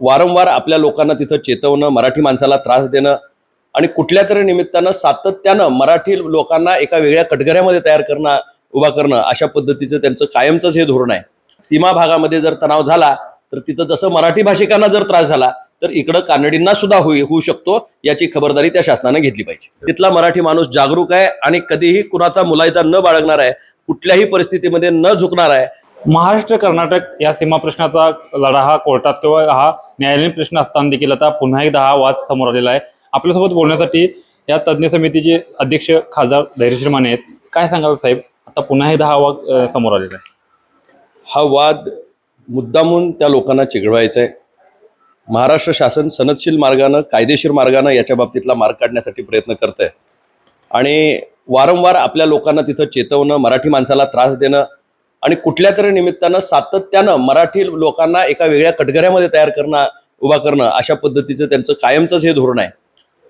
वारंवार आपल्या लोकांना तिथं चेतवणं मराठी माणसाला त्रास देणं आणि कुठल्या तरी निमित्तानं सातत्यानं मराठी लोकांना एका वेगळ्या कटघऱ्यामध्ये तयार करणं उभा करणं अशा पद्धतीचं त्यांचं कायमचंच हे धोरण आहे. सीमा भागामध्ये जर तणाव झाला तर तिथं जसं मराठी भाषिकांना जर त्रास झाला तर इकडं कानडींना सुद्धा होई होऊ शकतो याची खबरदारी त्या शासनानं घेतली पाहिजे. तिथला मराठी माणूस जागरूक आहे आणि कधीही कुणाचा मुलायचा न बाळगणार आहे कुठल्याही परिस्थितीमध्ये न झुकणार आहे महाराष्ट्र कर्नाटक या सीमा प्रश्नाचा लढा हा कोर्टात किंवा हा न्यायालयीन प्रश्न असताना देखील आता पुन्हा एकदा हा वाद समोर आलेला आहे. आपल्यासोबत बोलण्यासाठी या तज्ज्ञ समितीचे अध्यक्ष खासदार धैर्यशील माने आहेत. काय सांगाल साहेब? आता पुन्हा एकदा हा वाद समोर आलेला आहे. हा वाद मुद्दामून त्या लोकांना चिघळवायचा आहे. महाराष्ट्र शासन सनदशील मार्गानं कायदेशीर मार्गानं याच्या बाबतीतला मार्ग काढण्यासाठी प्रयत्न करत आहे आणि वारंवार आपल्या लोकांना तिथं चेतवणं मराठी माणसाला त्रास देणं आणि कुठल्या तरी निमित्तानं सातत्यानं मराठी लोकांना एका वेगळ्या कटघऱ्यामध्ये तयार करणं उभा करणं अशा पद्धतीचं त्यांचं कायमचंच हे धोरण आहे.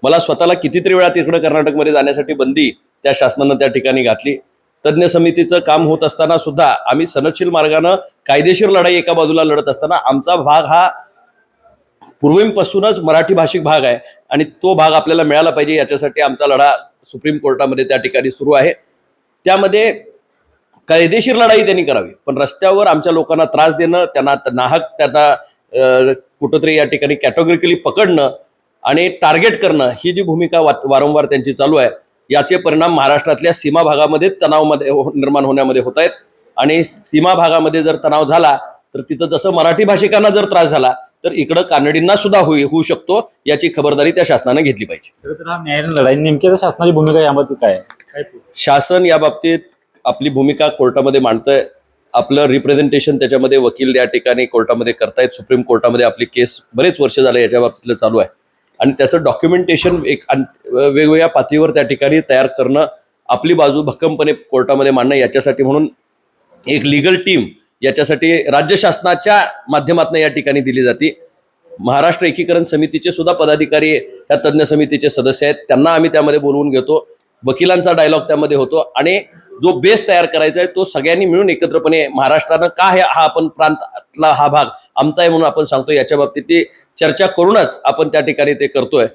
मला स्वतःला कितीतरी वेळा तिकडं कर्नाटकमध्ये जाण्यासाठी बंदी त्या शासनानं त्या ठिकाणी घातली. तज्ज्ञ समितीचं काम होत असताना सुद्धा आम्ही सनदशील मार्गानं कायदेशीर लढाई एका बाजूला लढत असताना आमचा भाग हा पूर्वीपासूनच मराठी भाषिक भाग आहे आणि तो भाग आपल्याला मिळाला पाहिजे याच्यासाठी आमचा लढा सुप्रीम कोर्टामध्ये त्या ठिकाणी सुरू आहे. त्यामध्ये कायदेशीर लढाई त्यांनी करावी. पण रस्त्यावर आमच्या लोकांना त्रास देणं त्यांना नाहक त्यांना कुठंतरी या ठिकाणी कॅटेगोरिकली पकडणं आणि टार्गेट करणं ही जी भूमिका वारंवार त्यांची चालू आहे याचे परिणाम महाराष्ट्रातल्या सीमा भागामध्ये तणावमध्ये हो- निर्माण होण्यामध्ये होत आहेत. आणि सीमा भागामध्ये जर तणाव झाला तर तिथं जसं मराठी भाषिकांना जर त्रास झाला तर इकडं कानडींना सुद्धा होई होऊ शकतो याची खबरदारी त्या शासनानं घेतली पाहिजे. हा शासनाची भूमिका यामध्ये काय आहे? काय? शासन या बाबतीत आपली भूमिका कोर्टामध्ये मांडतंय. आपलं रिप्रेझेंटेशन त्याच्यामध्ये वकील या ठिकाणी कोर्टामध्ये करतायत. सुप्रीम कोर्टामध्ये आपली केस बरेच वर्ष झाले याच्या बाबतीतलं चालू आहे. आणि त्याचं डॉक्युमेंटेशन एक वेगवेगळ्या पातळीवर त्या ठिकाणी तयार करणं आपली बाजू भक्कमपणे कोर्टामध्ये मांडणं याच्यासाठी म्हणून एक लिगल टीम याच्यासाठी राज्य शासनाच्या माध्यमातून या ठिकाणी दिली जाते. महाराष्ट्र एकीकरण समितीचे सुद्धा पदाधिकारी या तज्ज्ञ समितीचे सदस्य आहेत. त्यांना आम्ही त्यामध्ये बोलवून घेतो. वकिलांचा डायलॉग त्यामध्ये होतो आणि जो बेस तयार करायचा आहे तो सगळ्यांनी मिळून एकत्रपणे महाराष्ट्रानं का हे हा आपण प्रांतातला हा भाग आमचा आहे म्हणून आपण सांगतो याच्या बाबतीत ती चर्चा करूनच आपण त्या ठिकाणी ते करतोय.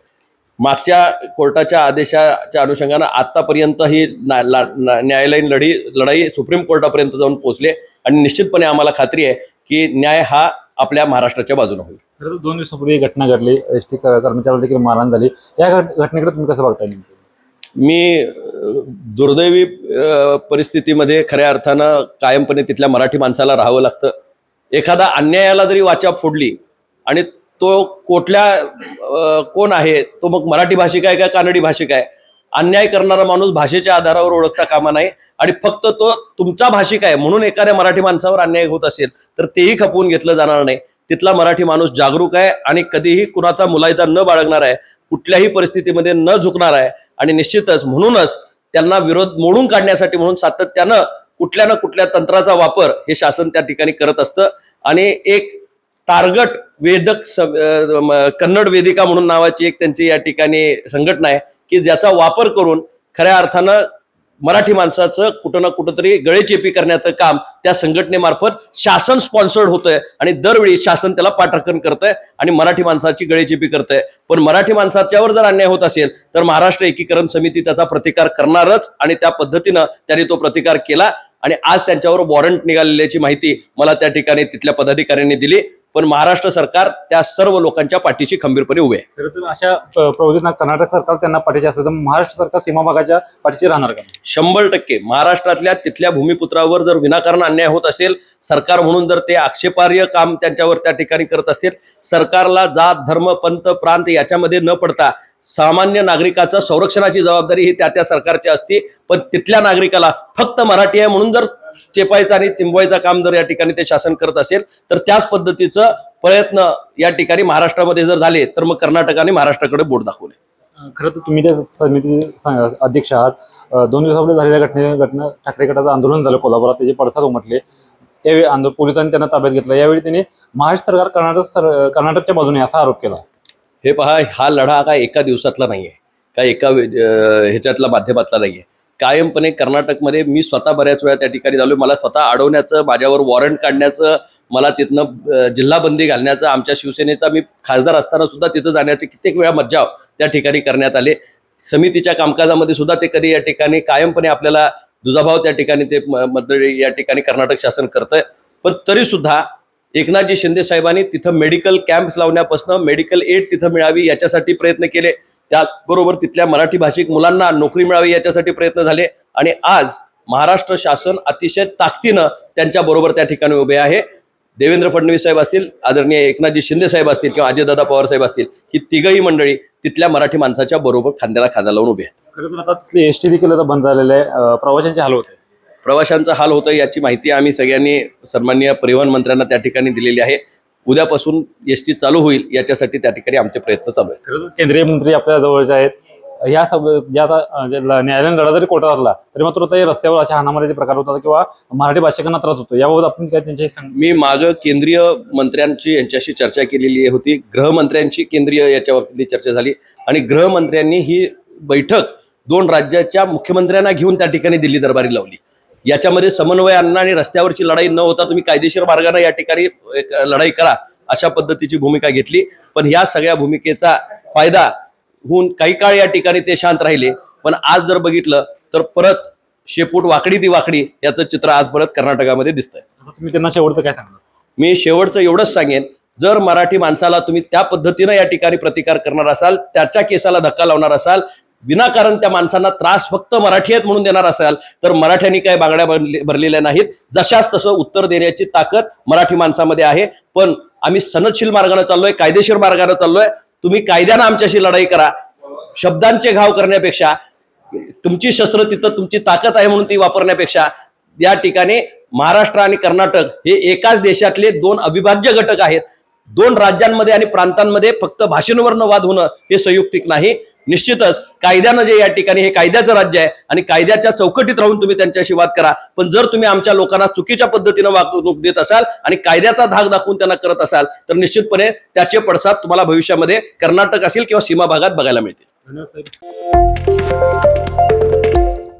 मागच्या कोर्टाच्या आदेशाच्या अनुषंगानं आत्तापर्यंत ही न्यायालयीन लढी लढाई सुप्रीम कोर्टापर्यंत जाऊन पोहोचली आणि निश्चितपणे आम्हाला खात्री आहे की न्याय हा आपल्या महाराष्ट्राच्या बाजूने होईल. खरं दोन दिवसापूर्वी घटना घडली. एस टी कर्मचाऱ्याला देखील मारहाण झाली. या घटनेकडे तुम्ही कसं बघताय नेमकं? मी दुर्दैवी परिस्थितीमध्ये खऱ्या अर्थानं कायमपणे तिथल्या मराठी माणसाला राहावं लागतं. एखादा अन्यायाला जरी वाचा फोडली आणि तो कुठल्या कोण आहे तो मग मराठी भाषिक आहे का कानडी भाषिक आहे? अन्याय करणारा माणूस भाषेच्या आधारावर ओळखता कामा नाही. आणि फक्त तो तुमचा भाषिक आहे. म्हणून एखाद्या मराठी माणसावर अन्याय होत असेल तर तेही खपवून घेतलं जाणार नाही. तिथला मराठी माणूस जागरूक आहे आणि कधीही कुणाचा मुलायचा न बाळगणार आहे कुठल्याही परिस्थितीमध्ये न झुकणार आहे. आणि निश्चितच म्हणूनच त्यांना विरोध मोडून काढण्यासाठी म्हणून सातत्यानं कुठल्या ना कुठल्या तंत्राचा वापर हे शासन त्या ठिकाणी करत असतं. आणि एक टार्गट वेदक कन्नड वेदिका म्हणून नावाची एक त्यांची या ठिकाणी संघटना आहे की ज्याचा वापर करून खऱ्या अर्थानं मराठी माणसाचं कुठं ना कुठंतरी गळेचेपी करण्याचं काम त्या संघटनेमार्फत शासन स्पॉन्सर्ड होतंय आणि दरवेळी शासन त्याला पाठराखण करतंय आणि मराठी माणसाची गळेचेपी करतंय. पण मराठी माणसाच्यावर जर अन्याय होत असेल तर महाराष्ट्र एकीकरण समिती त्याचा प्रतिकार करणारच आणि त्या पद्धतीनं त्यांनी तो प्रतिकार केला आणि आज त्यांच्यावर वॉरंट निघालेल्याची माहिती मला त्या ठिकाणी तिथल्या पदाधिकाऱ्यांनी दिली. पण महाराष्ट्र सरकार त्या सर्व लोकांच्या पाठीशी खंबीरपणे उभे आहे. अशा प्रवृत्तींना कर्नाटक सरकार त्यांना पाठीशी असेल तर महाराष्ट्र सरकार सीमा भागाच्या पाठीशी राहणार का? शंभर टक्के. महाराष्ट्रातल्या तिथल्या भूमिपुत्रावर जर विनाकारण अन्याय होत असेल सरकार म्हणून जर ते आक्षेपार्ह काम त्यांच्यावर त्या ठिकाणी करत असेल सरकारला जात धर्म पंत प्रांत याच्यामध्ये न पडता सामान्य नागरिकाचं संरक्षणाची जबाबदारी ही त्या त्या सरकारची असते. पण तिथल्या नागरिकाला फक्त मराठी आहे म्हणून जर चेपायचं आणि तिंबवायचं काम जर या ठिकाणी ते शासन करत असेल तर त्याच पद्धतीचं प्रयत्न या ठिकाणी महाराष्ट्रामध्ये जर झाले तर मग कर्नाटकाने महाराष्ट्राकडे बोट दाखवले. खरं तर तुम्ही त्या समिती अध्यक्ष आहात. दोन दिवसापूर्वी झालेल्या घटने घटना ठाकरे गटाचं आंदोलन झालं कोल्हापुरात त्याचे पडसाद उमटले. त्यावेळी आंदोलन पोलिसांनी त्यांना ताब्यात घेतलं. यावेळी त्यांनी महाराष्ट्र सरकार कर्नाटक सर कर्नाटकच्या बाजूने असा आरोप केला. हे पहा हा लढा काय एका दिवसातला नाहीये. का एका वे- अं, ह्याच्यातला माध्यमातला नाहीये. कायमपणे कर्नाटकमध्ये मी स्वतः बऱ्याच वेळा त्या ठिकाणी झालो मला स्वतः अडवण्याचं माझ्यावर वॉरंट काढण्याचं मला तिथनं जिल्हाबंदी घालण्याचं आमच्या शिवसेनेचा मी खासदार असताना सुद्धा तिथं जाण्याचे कित्येक वेळा मज्जाव त्या ठिकाणी करण्यात आले. समितीच्या कामकाजामध्ये सुद्धा ते कधी या ठिकाणी कायमपणे आपल्याला दुजाभाव त्या ठिकाणी ते म- मंडळी या ठिकाणी कर्नाटक शासन करतंय. पण तरीसुद्धा एकनाथजी शिंदे साहेबांनी तिथं मेडिकल कॅम्प्स लावण्यापासून मेडिकल एड तिथं मिळावी याच्यासाठी प्रयत्न केले. त्याचबरोबर तिथल्या मराठी भाषिक मुलांना नोकरी मिळावी याच्यासाठी प्रयत्न झाले. आणि आज महाराष्ट्र शासन अतिशय ताकदीनं त्यांच्याबरोबर त्या ठिकाणी उभे आहे. देवेंद्र फडणवीस साहेब असतील आदरणीय एकनाथजी शिंदे साहेब असतील किंवा अजयदादा पवार साहेब असतील ही तिघही मंडळी तिथल्या मराठी माणसाच्या बरोबर खांद्याला खांदा लावून उभे आहेत. खरं तर आता तिथली एस टी देखील आता बंद झालेलं आहे. प्रवाशांचे हाल होते प्रवाशांचा हाल होतं याची माहिती आम्ही सगळ्यांनी सन्माननीय परिवहन मंत्र्यांना त्या ठिकाणी दिलेली आहे. उद्यापासून एस टी चालू होईल याच्यासाठी त्या ठिकाणी आमचे प्रयत्न चालू आहेत. केंद्रीय मंत्री आपल्या जवळचे आहेत. ह्या सब ज्या न्यायालयीन लढा जरी कोर्टात असला तरी मात्र आता रस्त्यावर अशा हाणामारीचे प्रकार होतात किंवा मराठी भाषिकांना त्रास होतो. याबाबत आपण काय त्यांच्याशी सांग मी मागं केंद्रीय मंत्र्यांची यांच्याशी चर्चा केलेली होती. गृहमंत्र्यांची केंद्रीय याच्या बाबतीतली चर्चा झाली. आणि गृहमंत्र्यांनी ही बैठक दोन राज्याच्या मुख्यमंत्र्यांना घेऊन त्या ठिकाणी दिल्ली दरबारी लावली. याच्यामध्ये समन्वय आणणं आणि रस्त्यावरची लढाई न होता तुम्ही कायदेशीर मार्गाने या ठिकाणी एक लढाई करा अशा पद्धतीची भूमिका घेतली. पण ह्या सगळ्या भूमिकेचा फायदा होऊन काही काळ या ठिकाणी ते शांत राहिले. पण आज जर बघितलं तर परत शेपूट वाकडी ती वाकडी याचं चित्र आज परत कर्नाटकामध्ये दिसतंय. तुम्ही त्यांना शेवटचं काय सांगणार? मी शेवटचं एवढंच सांगेन जर मराठी माणसाला तुम्ही त्या पद्धतीनं या ठिकाणी प्रतिकार करणार असाल त्याच्या केसाला धक्का लावणार असाल विनाकारण त्या माणसांना त्रास फक्त मराठी आहेत म्हणून देणार असाल तर मराठ्यांनी काय बांगड्या भरले- भरलेल्या नाहीत. जशाच तसं उत्तर देण्याची ताकद मराठी माणसामध्ये आहे. पण आम्ही सनदशील मार्गाने चाललोय कायदेशीर मार्गाने चाललोय. तुम्ही कायद्यानं आमच्याशी लढाई करा. शब्दांचे घाव करण्यापेक्षा तुमची शस्त्र तिथं तुमची ताकद आहे म्हणून ती वापरण्यापेक्षा या ठिकाणी महाराष्ट्र आणि कर्नाटक हे एकाच देशातले दोन अविभाज्य घटक आहेत. दोन राज्यांमध्ये आणि प्रांतांमध्ये फक्त भाषेवरनं वाद होणं हे संयुक्तिक नाही. निश्चितच कायद्यानं जे या ठिकाणी हे कायद्याचं राज्य आहे आणि कायद्याच्या चौकटीत राहून तुम्ही त्यांच्याशी वाद करा. पण जर तुम्ही आमच्या लोकांना चुकीच्या पद्धतीनं वागणूक देत असाल आणि कायद्याचा धाक दाखवून त्यांना करत असाल तर निश्चितपणे त्याचे पडसाद तुम्हाला भविष्यामध्ये कर्नाटक असेल किंवा सीमा भागात बघायला मिळतील. धन्यवाद